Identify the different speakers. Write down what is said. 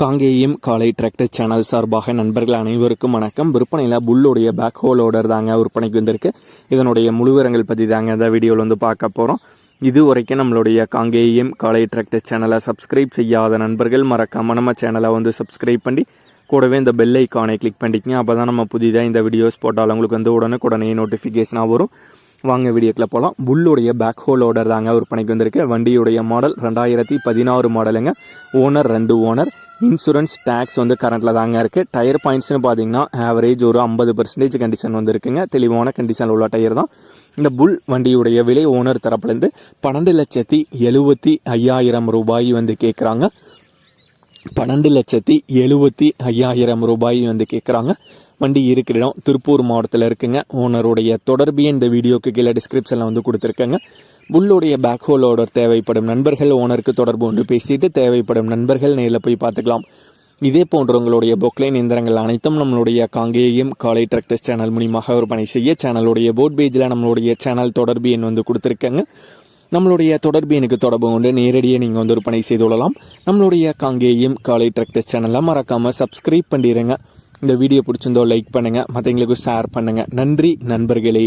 Speaker 1: காங்கேயம் காலை tractor channel சார்பாக நண்பர்கள் அனைவருக்கும் வணக்கம். விற்பனையில் புல்லுடைய பேக் ஹோல் ஓடர் தாங்க விற்பனைக்கு வந்திருக்கு. இதனுடைய முழுவிரங்கள் பற்றி தாங்க இந்த வீடியோவில் வந்து பார்க்க போகிறோம் இது வரைக்கும் நம்மளுடைய காங்கேயம் காலை டிராக்டர் சேனலை சப்ஸ்கிரைப் செய்யாத நண்பர்கள் மறக்காம நம்ம சேனலை வந்து சப்ஸ்கிரைப் பண்ணி கூடவே இந்த பெல் ஐக்கானை கிளிக் பண்ணிக்கங்க. அப்போ தான் நம்ம புதிதாக இந்த வீடியோஸ் போட்டால் உங்களுக்கு வந்து உடனுக்குடனே நோட்டிஃபிகேஷனாக வரும். வாங்க வீடியோக்கில் போகலாம் புல்லுடைய பேக் ஹோல் ஓடர் தாங்க விற்பனைக்கு வந்திருக்கு. வண்டியுடைய மாடல் ரெண்டாயிரத்தி பதினாறு மாடலுங்க ஓனர் ரெண்டு ஓனர் இன்சூரன்ஸ் டேக்ஸ் வந்து கரண்ட்டில் தாங்க இருக்குது டயர் பாயிண்ட்ஸ்னு பார்த்தீங்கன்னா ஆவரேஜ் ஒரு ஐம்பது பர்சன்டேஜ் கண்டிஷன் வந்து இருக்குங்க. தெளிவான கண்டிஷனில் உள்ள டயர் தான். இந்த புல் வண்டியுடைய விலை ஓனர் தரப்புலேருந்து பன்னெண்டு லட்சத்தி எழுபத்தி ஐயாயிரம் ரூபாய் வந்து கேட்குறாங்க பன்னெண்டு லட்சத்தி எழுபத்தி ஐயாயிரம் ரூபாய் வந்து கேட்குறாங்க வண்டி இருக்கிற இடம் திருப்பூர் மாவட்டத்தில் இருக்குங்க. ஓனருடைய தொடர்பு இந்த வீடியோக்கு கீழே டிஸ்கிரிப்ஷனில் வந்து கொடுத்துருக்கேங்க. புல்லுடைய பேக் ஹோல் ஆர்டர் தேவைப்படும் நண்பர்கள் ஓனருக்கு தொடர்பு கொண்டு பேசிட்டு தேவைப்படும் நண்பர்கள் நேரில் போய் பார்த்துக்கலாம். இதே போன்ற உங்களுடைய பொக்லைன் இயந்திரங்கள் அனைத்தும் நம்மளுடைய காங்கேயம் காலை டிராக்டர்ஸ் சேனல் மூலியமாக விற்பனை செய்ய சேனலுடைய போர்ட் பேஜில் நம்மளுடைய சேனல் தொடர்பு எண் வந்து கொடுத்துருக்கேங்க. நம்மளுடைய தொடர்பு எனக்கு தொடர்பு கொண்டு நேரடியாக நீங்கள் வந்து விற்பனை செய்து கொள்ளலாம். நம்மளுடைய காங்கேயம் காலை டிராக்டர்ஸ் சேனலை மறக்காமல் சப்ஸ்கிரைப் பண்ணிடுங்க இந்த வீடியோ பிடிச்சிருந்தோ லைக் பண்ணுங்கள் மற்றவங்களுக்கு ஷேர் பண்ணுங்கள் நன்றி நண்பர்களே.